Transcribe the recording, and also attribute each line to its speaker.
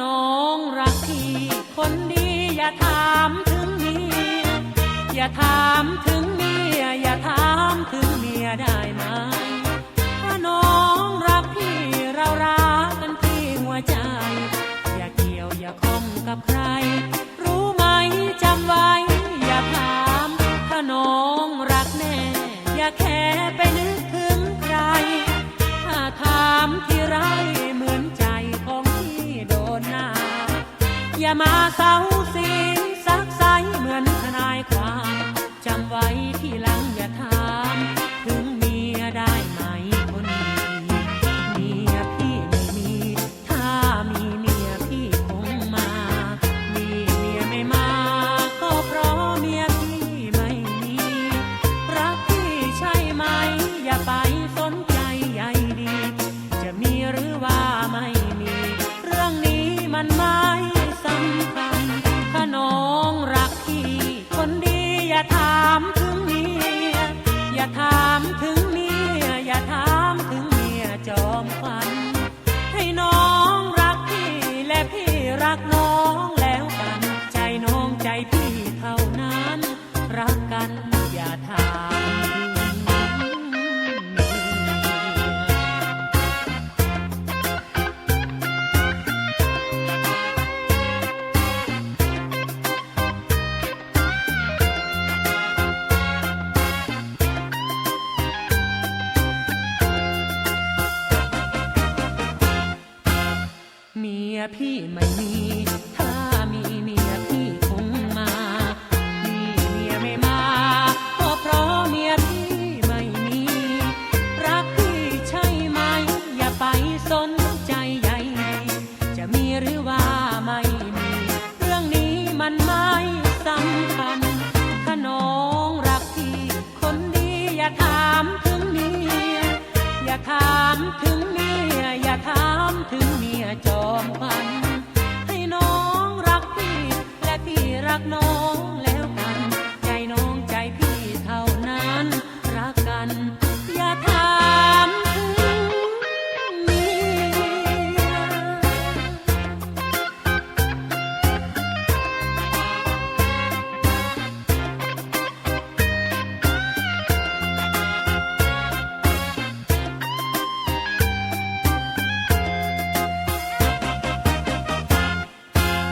Speaker 1: น้องรักพี่คนดีอย่าถามถึงเมียอย่าถามถึงเมียอย่าถามถึงเมียได้ไหมถ้าน้องรักพี่เรารักกันที่หัวใจ อย่าเกี่ยวอย่าคล้องกับใคร อย่ามาเศร้าสีซักไซเหมือนทนายความจำไว้ที่หลังอย่าถาม ถึงเมียได้ไหมคนดีเมียพี่ไม่มี ถ้ามีเมียพี่คงมา มีเมียไม่มา ก็เพราะเมียพี่ไม่มี รักพี่ใช่ไหม อย่าไปสนใจใยดี จะมีหรือว่าไม่มี เรื่องนี้มันไม่ สำคัญถ้าน้องรักพี่ คนดีอย่าถามถึงเมีย อย่าถามถึงเมีย อย่าถามถึงเมียจอมขวัญ พี่ไม่มี ถ้ามีเมียพี่คงมามีเมียไม่มาก็เพราะเมียพี่ไม่มี รักพี่ใช่ไหม อย่าไปสนใจใยดีจะมีหรือว่าไม่มี เรื่องนี้มันไม่สำคัญถ้าน้องรักพี่คนดีอย่าถามถึงเมียอย่าถามถึงเมีย ถามถึงเมียจอมขวัญให้น้องรักพี่และพี่รักน้